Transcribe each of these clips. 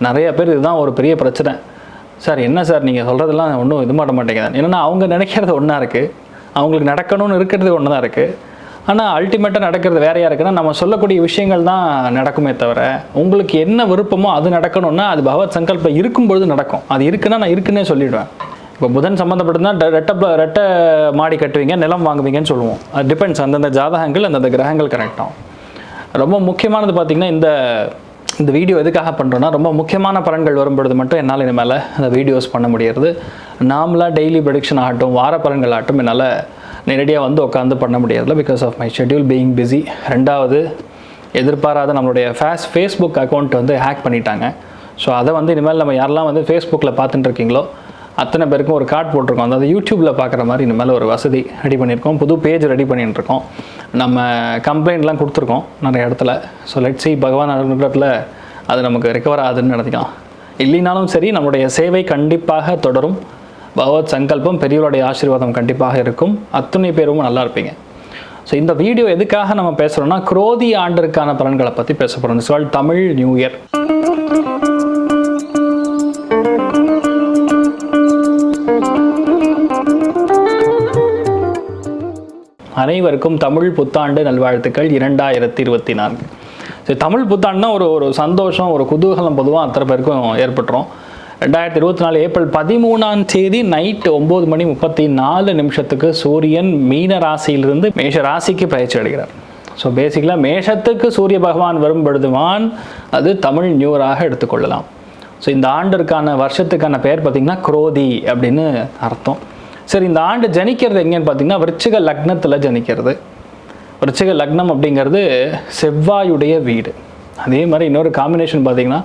நிறைய பேர் இதுதான் ஒரு பெரிய பிரச்சனை. சார் என்ன சார் நீங்கள் சொல்கிறதெல்லாம் ஒன்றும் இது மாட்ட மாட்டேங்குது. என்னென்னா அவங்க நினைக்கிறது ஒன்றா இருக்குது அவங்களுக்கு நடக்கணும்னு இருக்கிறது ஒன்று தான் இருக்குது ஆனால் அல்டிமேட்டாக நடக்கிறது வேறையாக இருக்குன்னா நம்ம சொல்லக்கூடிய விஷயங்கள் தான் நடக்குமே தவிர உங்களுக்கு என்ன விருப்பமோ அது நடக்கணும்னா அது பகவத் சங்கல்பம் இருக்கும்பொழுது நடக்கும். அது இருக்குன்னா நான் இருக்குன்னே சொல்லிடுவேன். இப்போ புதன் சம்மந்தப்பட்டதுனா ரெட்டை ப- ரெட்டை மாடி கட்டுவீங்க நிலம் வாங்குவீங்கன்னு சொல்லுவோம். அது டிபெண்ட்ஸ் அந்தந்த ஜாதகங்கள் அந்தந்த கிரகங்கள் கரெக்டாகும் ரொம்ப முக்கியமானது பார்த்திங்கன்னா இந்த இந்த வீடியோ எதுக்காக பண்ணுறோன்னா ரொம்ப முக்கியமான பலன்கள் வரும்பொழுது மட்டும் என்னால் இனிமேல் அந்த வீடியோஸ் பண்ண முடியறது. நாமளாக டெய்லி ப்ரொடிக்ஷன் ஆகட்டும் வார பலன்கள் ஆகட்டும் என்னால் நேரடியாக வந்து உட்காந்து பண்ண முடியறதில்ல because of my schedule being busy ரெண்டாவது எதிர்பாராத நம்மளுடைய ஃபேஸ் ஃபேஸ்புக் அக்கௌண்ட் வந்து ஹேக் பண்ணிட்டாங்க. ஸோ அதை வந்து இனிமேல் நம்ம யாரெல்லாம் வந்து ஃபேஸ்புக்கில் பார்த்துட்டு இருக்கீங்களோ அத்தனை பேருக்கும் ஒரு கார்டு போட்டிருக்கோம். அதாவது யூடியூப்பில் பார்க்குற மாதிரி இனிமேல் ஒரு வசதி ரெடி பண்ணியிருக்கோம். புது பேஜ் ரெடி பண்ணிட்டு இருக்கோம். நம்ம கம்ப்ளைண்ட்லாம் கொடுத்துருக்கோம் நிறைய இடத்துல. ஸோ லெட் சி பகவான் அனுகிரகத்தில் அது நமக்கு ரெக்கவர் ஆகுதுன்னு நினைக்கலாம். இல்லைனாலும் சரி நம்முடைய சேவை கண்டிப்பாக தொடரும். பகவத் சங்கல்பம் பெரியவருடைய ஆசீர்வாதம் கண்டிப்பாக இருக்கும். அத்துணை பேரும் நல்லா இருப்பீங்க. ஸோ இந்த வீடியோ எதுக்காக நம்ம பேசுகிறோம்னா குரோதி ஆண்டிற்கான பலன்களை பற்றி பேச போகிறோம் சொல் தமிழ் நியூ இயர். அனைவருக்கும் தமிழ் புத்தாண்டு நல்வாழ்த்துக்கள் இரண்டாயிரத்தி இருபத்தி நான்கு சரி தமிழ் புத்தாண்டுனா ஒரு ஒரு சந்தோஷம் ஒரு குதூகலம் பொதுவாக அத்தனை பேருக்கும் ஏற்பட்டுரும். ரெண்டாயிரத்தி இருபத்தி நாலு ஏப்ரல் பதிமூணாம் தேதி நைட் ஒம்பது மணி முப்பத்தி நாலு நிமிஷத்துக்கு சூரியன் மீன ராசியிலிருந்து மேஷ ராசிக்கு பயிற்சி அடைகிறார். ஸோ பேசிக்கலாக மேஷத்துக்கு சூரிய பகவான் வரும் பொழுதுவான் அது தமிழ் நியூராக எடுத்துக்கொள்ளலாம். ஸோ இந்த ஆண்டிற்கான வருஷத்துக்கான பெயர் பார்த்திங்கன்னா குரோதி அப்படின்னு அர்த்தம். சரி இந்த ஆண்டு ஜனிக்கிறது எங்கேன்னு பார்த்தீங்கன்னா விருச்சிக லக்னத்தில் ஜனிக்கிறது. விருச்சிக லக்னம் அப்படிங்கிறது செவ்வாயுடைய வீடு. அதே மாதிரி இன்னொரு காம்பினேஷன் பார்த்தீங்கன்னா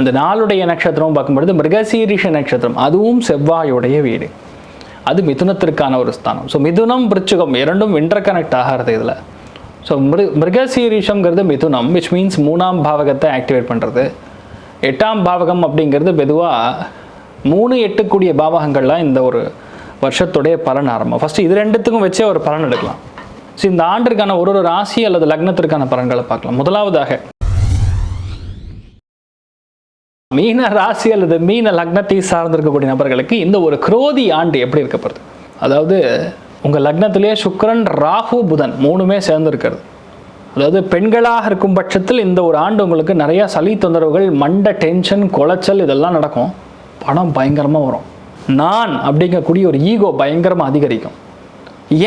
அந்த நாளுடைய நட்சத்திரம் பார்க்கும்பொழுது மிருகசீரிஷ நட்சத்திரம் அதுவும் செவ்வாயுடைய வீடு. அது மிதுனத்திற்கான ஒரு ஸ்தானம். ஸோ மிதுனம் விருச்சிகம் இரண்டும் இன்டர் கனெக்ட் ஆகிறது இதில். ஸோ மிரு மிருகசீரிஷங்கிறது மிதுனம் விச் மீன்ஸ் மூணாம் பாவகத்தை ஆக்டிவேட் பண்ணுறது எட்டாம் பாவகம் அப்படிங்கிறது பொதுவாக மூணு எட்டுக்கூடிய பாவகங்கள்லாம் இந்த ஒரு வருஷத்துடைய பலன் ஆரம்பம். ஃபஸ்ட்டு இது ரெண்டுத்துக்கும் வச்சே ஒரு பலன் எடுக்கலாம். ஸோ இந்த ஆண்டிற்கான ஒரு ஒரு ராசி அல்லது லக்னத்திற்கான பலன்களை பார்க்கலாம். முதலாவதாக மீன ராசி அல்லது மீன லக்னத்தை சார்ந்திருக்கக்கூடிய நபர்களுக்கு இந்த ஒரு குரோதி ஆண்டு எப்படி இருக்கப்படுது அதாவது உங்கள் லக்னத்திலேயே சுக்கரன் ராகு புதன் மூணுமே சேர்ந்துருக்கிறது. அதாவது பெண்களாக இருக்கும் பட்சத்தில் இந்த ஒரு ஆண்டு உங்களுக்கு நிறையா சளி தொந்தரவுகள் மண்ட டென்ஷன் குலைச்சல் இதெல்லாம் நடக்கும். பணம் பயங்கரமாக வரும். நான் அப்படிங்கக்கூடிய ஒரு ஈகோ பயங்கரமாக அதிகரிக்கும்.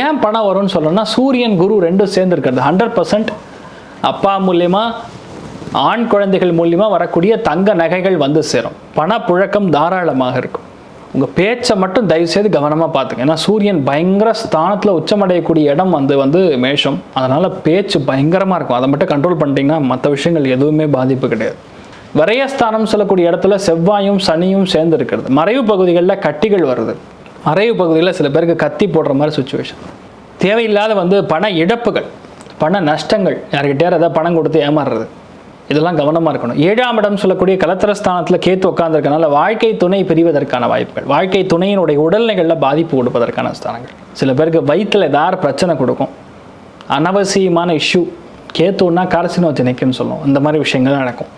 ஏன் பணம் வரும்னு சொல்லணும்னா சூரியன் குரு ரெண்டும் சேர்ந்து இருக்கிறது ஹண்ட்ரட் பர்சன்ட் அப்பா மூலயமா ஆண் குழந்தைகள் மூலியமாக வரக்கூடிய தங்க நகைகள் வந்து சேரும். பணப்புழக்கம் தாராளமாக இருக்கும். உங்கள் பேச்சை மட்டும் தயவு செய்து கவனமாக பார்த்துங்க ஏன்னா சூரியன் பயங்கர ஸ்தானத்தில் உச்சமடையக்கூடிய இடம் வந்து வந்து மேஷம். அதனால் பேச்சு பயங்கரமாக இருக்கும். அதை மட்டும் கண்ட்ரோல் பண்ணிட்டீங்கன்னா மற்ற விஷயங்கள் எதுவுமே பாதிப்பு கிடையாது. விரயஸ்தானம் சொல்லக்கூடிய இடத்துல செவ்வாயும் சனியும் சேர்ந்து இருக்கிறது மறைவு பகுதிகளில் கட்டிகள் வருது. மறைவு பகுதியில் சில பேருக்கு கத்தி போடுற மாதிரி சுச்சுவேஷன் தேவையில்லாத வந்து பண இழப்புகள் பண நஷ்டங்கள் யாருக்கிட்டேயார் ஏதாவது பணம் கொடுத்து ஏமாறுறது. இதெல்லாம் கவனமாக இருக்கணும். ஏழாம் இடம் சொல்லக்கூடிய கலத்திரஸ்தானத்தில் கேத்து உட்காந்துருக்கனால வாழ்க்கை துணை பிரிவதற்கான வாய்ப்புகள். வாழ்க்கை துணையினுடைய உடல்நிலைகளில் பாதிப்பு கொடுப்பதற்கான ஸ்தானங்கள். சில பேருக்கு வயிற்றில் ஏதாவது பிரச்சனை கொடுக்கும். அனவசியமான இஷ்யூ கேத்துன்னா கார்சினோஜெனிக்னு சொல்லுவோம். இந்த மாதிரி விஷயங்கள் நடக்கும்.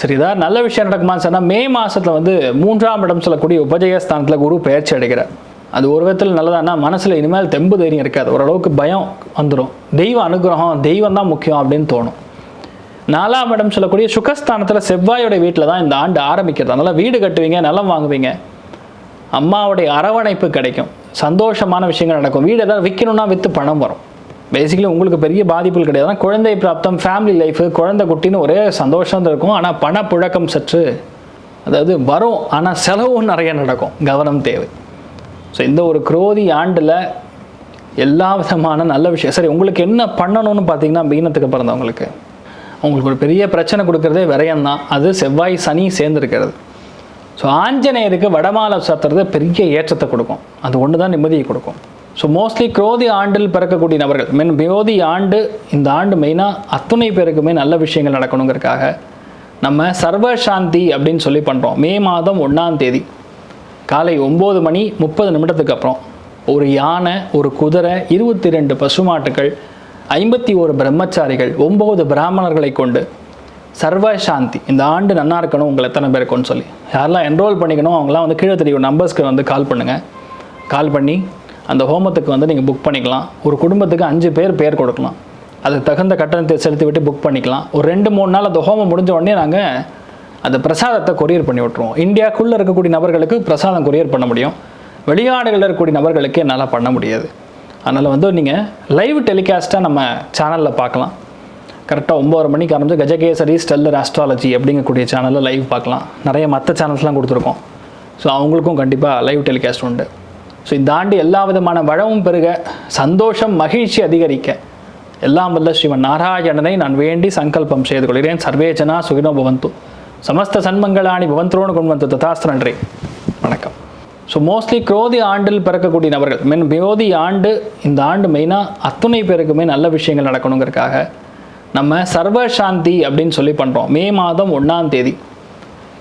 சரிதா நல்ல விஷயம் நடக்குமான்னு சொன்னால் மே மாதத்தில் வந்து மூன்றாம் இடம் சொல்லக்கூடிய உபஜயஸ்தானத்தில் குரு பயிற்சி அடைகிறார். அது ஒரு விதத்தில் நல்லதானா மனசில் இனிமேல் தெம்பு தைரியம் இருக்காது. ஓரளவுக்கு பயம் வந்துடும் தெய்வ அனுகிரகம் தெய்வம் தான் முக்கியம் அப்படின்னு தோணும். நாலாம் இடம் சொல்லக்கூடிய சுகஸ்தானத்தில் செவ்வாயோட வீட்டில் தான் இந்த ஆண்டு ஆரம்பிக்கிறது. அதனால் வீடு கட்டுவீங்க நிலம் வாங்குவீங்க. அம்மாவுடைய அரவணைப்பு கிடைக்கும். சந்தோஷமான விஷயங்கள் நடக்கும். வீடு ஏதாவது விற்கணும்னா விற்று பணம் வரும். பேசிக்கலி உங்களுக்கு பெரிய பாதிப்புகள் கிடையாது. குழந்தை பிராப்தம் ஃபேமிலி லைஃபு குழந்தை குட்டின்னு ஒரே சந்தோஷம் தான் இருக்கும். ஆனால் பணப்புழக்கம் சற்று அதாவது வரும். ஆனால் செலவும் நிறைய நடக்கும். கவனம் தேவை. ஸோ இந்த ஒரு குரோதி ஆண்டில் எல்லா விதமான நல்ல விஷயம். சரி உங்களுக்கு என்ன பண்ணணும்னு பார்த்தீங்கன்னா மீனத்துக்கு பிறந்தவங்களுக்கு. உங்களுக்கு ஒரு பெரிய பிரச்சனை கொடுக்கறதே விரயம் தான் அது செவ்வாய் சனி சேர்ந்துருக்கிறது. ஸோ ஆஞ்சநேயருக்கு வடமாலை சாத்துறது பெரிய ஏற்றத்தை கொடுக்கும். அது ஒன்று தான் நிம்மதியை கொடுக்கும். ஸோ மோஸ்ட்லி குரோதி ஆண்டில் பிறக்கக்கூடிய நபர்கள் மீன் குரோதி ஆண்டு இந்த ஆண்டு மெயினாக அத்துணை பேருக்குமே நல்ல விஷயங்கள் நடக்கணுங்கிறதுக்காக நம்ம சர்வ சாந்தி அப்படின்னு சொல்லி பண்ணுறோம் மே மாதம் ஒன்றாம் தேதி காலை ஒம்பது மணி முப்பது நிமிடத்துக்கு அப்புறம் ஒரு யானை ஒரு குதிரை இருபத்தி ரெண்டு பசுமாட்டுகள் ஐம்பத்தி ஒரு பிரம்மச்சாரிகள் ஒம்பது பிராமணர்களை கொண்டு சர்வ சாந்தி இந்த ஆண்டு நல்லா இருக்கணும் உங்களை எத்தனை பேர் இருக்கும்னு சொல்லி. யாரெல்லாம் என்ரோல் பண்ணிக்கணும் அவங்களாம் வந்து கீழே தெரியும். நம்பர்ஸ்க்கு வந்து கால் பண்ணுங்கள் கால் பண்ணி அந்த ஹோமத்துக்கு வந்து நீங்கள் புக் பண்ணிக்கலாம். ஒரு குடும்பத்துக்கு அஞ்சு பேர் பேர் கொடுக்கலாம். அதுக்கு தகுந்த கட்டணத்தை செலுத்தி விட்டு புக் பண்ணிக்கலாம். ஒரு ரெண்டு மூணு நாள் அந்த ஹோமம் முடிஞ்ச உடனே நாங்கள் அந்த பிரசாதத்தை கொரியர் பண்ணி விட்ருவோம் இந்தியாக்குள்ளே இருக்கக்கூடிய நபர்களுக்கு பிரசாதம் கொரியர் பண்ண முடியும். வெளிநாடுகளில் இருக்கக்கூடிய நபர்களுக்கு என்னால் பண்ண முடியாது. அதனால் வந்து நீங்கள் லைவ் டெலிகாஸ்ட்டாக நம்ம சேனலில் பார்க்கலாம். கரெக்டாக ஒம்பது மணிக்கு ஆரம்பிச்சு கஜகேசரி ஸ்டெல்லர் ஆஸ்ட்ராலஜி அப்படிங்கக்கூடிய சேனலில் லைவ் பார்க்கலாம். நிறைய மற்ற சேனல்ஸ்லாம் கொடுத்துருக்கோம். ஸோ அவங்களுக்கும் கண்டிப்பாக லைவ் டெலிகாஸ்ட் உண்டு. ஸோ இந்த ஆண்டு எல்லா விதமான வளமும் பெருக சந்தோஷம் மகிழ்ச்சி அதிகரிக்க எல்லாம் வல்ல ஸ்ரீமன் நாராயணனை நான் வேண்டி சங்கல்பம் செய்து கொள்கிறேன். சர்வேஜனா சுகினோ பவந்து. சமஸ்த சன்மங்களாணி பவந்தரோடு கொண்டு வந்து ததாஸ்து நன்றி. வணக்கம். ஸோ மோஸ்ட்லி குரோதி ஆண்டில் பிறக்கக்கூடிய நபர்கள் மீன் விரோதி ஆண்டு இந்த ஆண்டு மெயினாக அத்துணை பேருக்குமே நல்ல விஷயங்கள் நடக்கணுங்கிறதுக்காக நம்ம சர்வ சாந்தி அப்படின்னு சொல்லி பண்ணுறோம் மே மாதம் ஒன்றாம் தேதி.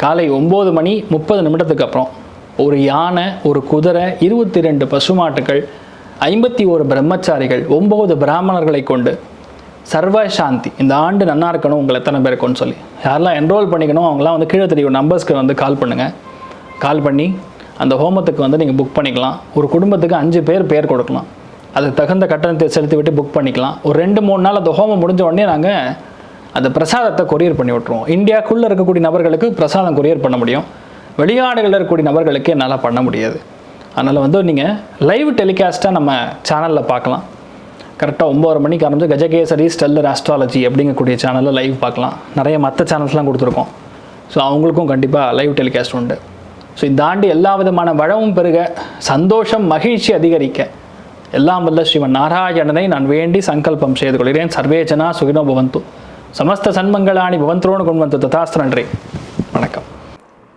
காலை ஒம்பது மணி முப்பது நிமிடத்துக்கு அப்புறம். ஒரு யானை ஒரு குதிரை இருபத்தி ரெண்டு பசுமாட்டுகள் ஐம்பத்தி ஒரு பிரம்மச்சாரிகள் ஒம்பது பிராமணர்களை கொண்டு சர்வ சாந்தி இந்த ஆண்டு நன்னா இருக்கணும் உங்களை எத்தனை பேர் இருக்கும்னு சொல்லி. யாரெல்லாம் என்ரோல் பண்ணிக்கணும் அவங்களாம் வந்து கீழே தெரியும். நம்பர்ஸ்க்கு வந்து கால் பண்ணுங்கள் கால் பண்ணி அந்த ஹோமத்துக்கு வந்து நீங்கள் புக் பண்ணிக்கலாம். ஒரு குடும்பத்துக்கு அஞ்சு பேர் பேர் கொடுக்கலாம். அதுக்கு தகுந்த கட்டணத்தை செலுத்தி விட்டு புக் பண்ணிக்கலாம். ஒரு ரெண்டு மூணு நாள் அந்த ஹோமம் முடிஞ்ச உடனே நாங்கள் அந்த பிரசாதத்தை கொரியர் பண்ணி விட்ருவோம் இந்தியாக்குள்ளே இருக்கக்கூடிய நபர்களுக்கு பிரசாதம் கொரியர் பண்ண முடியும். வெளிநாடுகளில் இருக்கக்கூடிய நபர்களுக்கு என்னால் பண்ண முடியாது. அதனால் வந்து நீங்கள் லைவ் டெலிகாஸ்ட்டாக நம்ம சேனலில் பார்க்கலாம். கரெக்டாக ஒம்பது மணிக்கு ஆரம்பிச்சு கஜகேசரி ஸ்டெல்லர் ஆஸ்ட்ராலஜி அப்படிங்கக்கூடிய சேனலில் லைவ் பார்க்கலாம். நிறைய மற்ற சேனல்ஸ்லாம் கொடுத்துருக்கோம். ஸோ அவங்களுக்கும் கண்டிப்பாக லைவ் டெலிகாஸ்ட் உண்டு. ஸோ இந்த ஆண்டு எல்லா விதமான வளமும் பெருக சந்தோஷம் மகிழ்ச்சி அதிகரிக்க. எல்லாம் வல்ல ஸ்ரீமன் நாராயணனை நான் வேண்டி சங்கல்பம் செய்து கொள்கிறேன். சர்வேஜனா சுகினோ பவந்து. சமஸ்த சன்மங்களாணி பவந்தரோடு கொண்டு வந்து ததாஸ்து நன்றி.